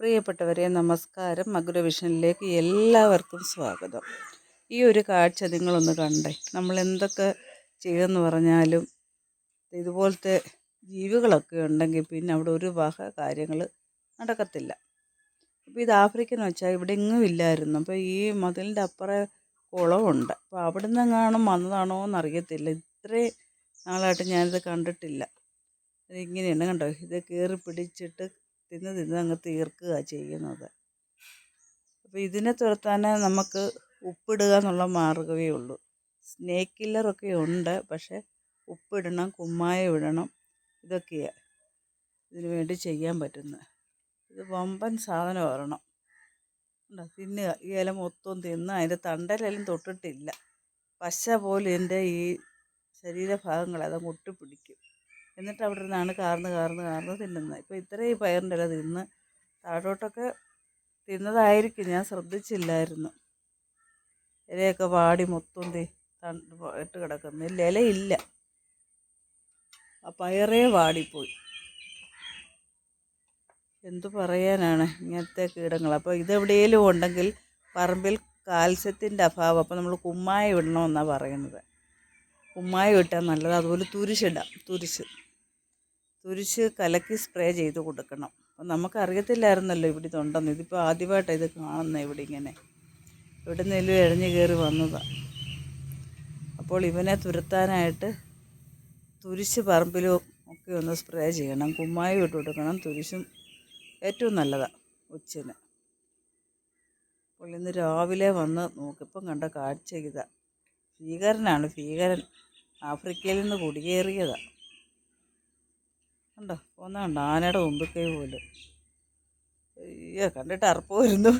പ്രിയപ്പെട്ടവരെ നമസ്കാരം. മധുരവിഷനിലേക്ക് എല്ലാവർക്കും സ്വാഗതം. ഈ ഒരു കാഴ്ച നിങ്ങളൊന്ന് കണ്ടേ. നമ്മൾ എന്തൊക്കെ ചെയ്യുമെന്ന് പറഞ്ഞാലും ഇതുപോലത്തെ ജീവികളൊക്കെ ഉണ്ടെങ്കിൽ പിന്നെ അവിടെ ഒരു വക കാര്യങ്ങൾ നടക്കത്തില്ല. അപ്പോൾ ഇത് ആഫ്രിക്കൻ വെച്ചാൽ ഇവിടെ എങ്ങും ഇല്ലായിരുന്നു. അപ്പോൾ ഈ മതിലിന്റെ അപ്പുറം കുളമുണ്ട്. അപ്പോൾ അവിടെ നിന്നെങ്ങാനും വന്നതാണോ എന്നറിയത്തില്ല. ഇത്രയും നാളായിട്ട് ഞാനിത് കണ്ടിട്ടില്ല. ഇതിങ്ങനെയാണ് കണ്ടോ? ഇത് കയറി പിടിച്ചിട്ട് തിന്ന് തിന്ന് അങ്ങ് തീർക്കുക ചെയ്യുന്നത്. അപ്പോൾ ഇതിനെ തുരത്താൻ നമുക്ക് ഉപ്പിടുക എന്നുള്ള മാർഗമേ ഉള്ളൂ. സ്നേക്ക് കില്ലറൊക്കെ ഉണ്ട് പക്ഷേ ഉപ്പിടണം കുമ്മായം ഇടണം ഇതൊക്കെയാണ് ഇതിനു വേണ്ടി ചെയ്യാൻ പറ്റുന്നത്. ഇത് വമ്പൻ സാധനം വരണം ഉണ്ടോ തിന്നുക. ഈ ഇല മൊത്തം തിന്ന് അതിന്റെ തണ്ടലെല്ലാം തൊട്ടിട്ടില്ല. പശ പോലെ എന്റെ ഈ ശരീരഭാഗങ്ങൾ അത് ഒട്ടിപ്പിടിക്കും. എന്നിട്ട് അവിടെ ഇരുന്നാണ് കാർന്ന് കാർന്ന് കാർന്ന് തിന്നുന്നത്. ഇപ്പോൾ ഇത്രയും പയറിന്റെ ഇല തിന്ന് താഴോട്ടൊക്കെ തിന്നതായിരിക്കും ഞാൻ ശ്രദ്ധിച്ചില്ലായിരുന്നു. ഇലയൊക്കെ വാടി മൊത്തം തീ ഇട്ട് കിടക്കുന്നു. ഇലയില്ല ആ പയറേ വാടിപ്പോയി. എന്തു പറയാനാണ് ഇങ്ങനത്തെ കീടങ്ങൾ അപ്പോൾ ഇതെവിടെയെങ്കിലും ഉണ്ടെങ്കിൽ പറമ്പിൽ കാൽസ്യത്തിന്റെ അഭാവം. അപ്പോൾ നമ്മൾ കുമ്മായ ഇടണമെന്നാണ് പറയുന്നത്. കുമ്മായ ഇട്ടാൽ നല്ലത്. അതുപോലെ തുരിശിടാം തുരിശ്. തുരിശ് കലക്കി സ്പ്രേ ചെയ്ത് കൊടുക്കണം. അപ്പം നമുക്കറിയത്തില്ലായിരുന്നല്ലോ ഇവിടെ ഇതുണ്ടെന്ന്. ഇതിപ്പോൾ ആദ്യമായിട്ടാണ് ഇത് കാണുന്നത് ഇവിടെ ഇങ്ങനെ. ഇവിടെ നിന്നും എഴഞ്ഞു കയറി വന്നതാണ് അപ്പോൾ ഇവനെ തുരത്താനായിട്ട് തുരിശ് പറമ്പിലും ഒക്കെ ഒന്ന് സ്പ്രേ ചെയ്യണം. കുമ്മായും ഇട്ട് കൊടുക്കണം. തുരിശും ഏറ്റവും നല്ലതാണ് ഉച്ചന് അപ്പോൾ ഇന്ന് രാവിലെ വന്ന് നോക്കിപ്പം കണ്ട കാഴ്ച ഇതാ. ഭീകരനാണ്. ഭീകരൻ ആഫ്രിക്കയിൽ നിന്ന് കുടിയേറിയതാണ് കണ്ടോ? പോന്ന കണ്ടോ? ആനയുടെ മുമ്പൊക്കെ പോലെ. അയ്യോ കണ്ടിട്ട് അറപ്പ് വരുന്നു.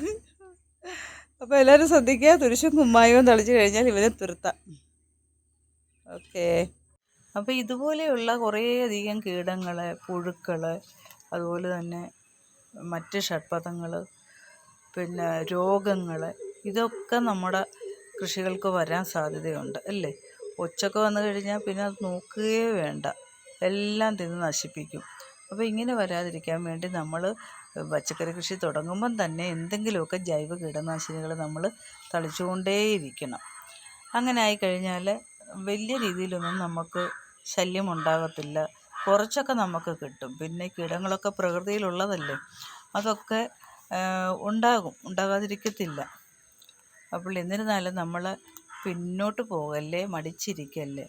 അപ്പോൾ എല്ലാവരും ശ്രദ്ധിക്കുക. തുരിശും കുമ്മായവും തളിച്ച് കഴിഞ്ഞാൽ ഇവനെ തുരുത്താം. ഓക്കേ. അപ്പോൾ ഇതുപോലെയുള്ള കുറേയധികം കീടങ്ങൾ പുഴുക്കൾ അതുപോലെ തന്നെ മറ്റ് ഷഡ്പഥങ്ങൾ പിന്നെ രോഗങ്ങൾ ഇതൊക്കെ നമ്മുടെ കൃഷികൾക്ക് വരാൻ സാധ്യതയുണ്ട് അല്ലേ? ഒച്ചൊക്കെ വന്നു കഴിഞ്ഞാൽ പിന്നെ അത് നോക്കുകയേ വേണ്ട. എല്ലാം തിന്ന് നശിപ്പിക്കും. അപ്പോൾ ഇങ്ങനെ വരാതിരിക്കാൻ വേണ്ടി നമ്മൾ പച്ചക്കറി കൃഷി തുടങ്ങുമ്പം തന്നെ എന്തെങ്കിലുമൊക്കെ ജൈവ കീടനാശിനികൾ നമ്മൾ തളിച്ചുകൊണ്ടേയിരിക്കണം. അങ്ങനെ ആയിക്കഴിഞ്ഞാൽ വലിയ രീതിയിലൊന്നും നമുക്ക് ശല്യം ഉണ്ടാകത്തില്ല കുറച്ചൊക്കെ നമുക്ക് കിട്ടും. പിന്നെ കീടങ്ങളൊക്കെ പ്രകൃതിയിലുള്ളതല്ലേ അതൊക്കെ ഉണ്ടാകും. ഉണ്ടാകാതിരിക്കത്തില്ല. അപ്പോൾ എന്നിരുന്നാലും നമ്മൾ പിന്നോട്ട് പോകല്ലേ മടിച്ചിരിക്കല്ലേ?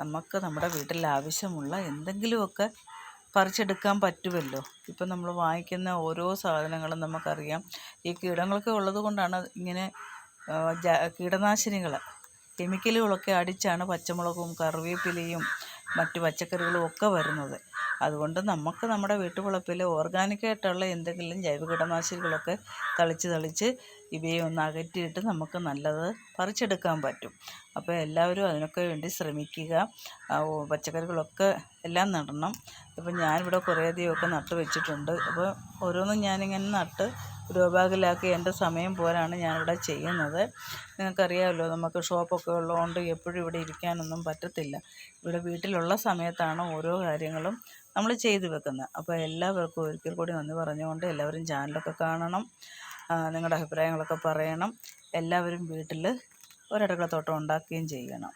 നമുക്ക് നമ്മുടെ വീട്ടിൽ ആവശ്യമുള്ള എന്തെങ്കിലുമൊക്കെ പറിച്ചെടുക്കാൻ പറ്റുമല്ലോ. ഇപ്പം നമ്മൾ വാങ്ങിക്കുന്ന ഓരോ സാധനങ്ങളും നമുക്കറിയാം. ഈ കീടങ്ങളൊക്കെ ഉള്ളത് കൊണ്ടാണ് ഇങ്ങനെ കീടനാശിനികൾ കെമിക്കലുകളൊക്കെ അടിച്ചാണ് പച്ചമുളകും കറിവേപ്പിലയും മറ്റു പച്ചക്കറികളും ഒക്കെ വരുന്നത്. അതുകൊണ്ട് നമുക്ക് നമ്മുടെ വീട്ടുവളപ്പിൽ ഓർഗാനിക്കായിട്ടുള്ള എന്തെങ്കിലും ജൈവ കീടനാശിനികളൊക്കെ തളിച്ച് തളിച്ച് ഇവയെ ഒന്ന് അകറ്റിയിട്ട് നമുക്ക് നല്ലത് പറിച്ചെടുക്കാൻ പറ്റും. അപ്പോൾ എല്ലാവരും അതിനൊക്കെ വേണ്ടി ശ്രമിക്കുക. പച്ചക്കറികളൊക്കെ എല്ലാം നടണം. ഇപ്പം ഞാനിവിടെ കുറേയധികമൊക്കെ നട്ട് വെച്ചിട്ടുണ്ട്. അപ്പോൾ ഓരോന്നും ഞാനിങ്ങനെ നട്ട് ഗ്രോ ബാഗിലാക്കി എന്റെ സമയം പോലാണ് ഞാനിവിടെ ചെയ്യുന്നത്. നിങ്ങൾക്കറിയാമല്ലോ നമുക്ക് ഷോപ്പൊക്കെ ഉള്ളതുകൊണ്ട് എപ്പോഴും ഇവിടെ ഇരിക്കാനൊന്നും പറ്റത്തില്ല. ഇവിടെ വീട്ടിലുള്ള സമയത്താണ് ഓരോ കാര്യങ്ങളും നമ്മൾ ചെയ്തു വെക്കുന്നത്. അപ്പോൾ എല്ലാവർക്കും ഒരിക്കൽ കൂടി നന്ദി പറഞ്ഞുകൊണ്ട് എല്ലാവരും ചാനലൊക്കെ കാണണം നിങ്ങളുടെ അഭിപ്രായങ്ങളൊക്കെ പറയണം. എല്ലാവരും വീട്ടിൽ ഒരടുക്കളത്തോട്ടം ഉണ്ടാക്കുകയും ചെയ്യണം.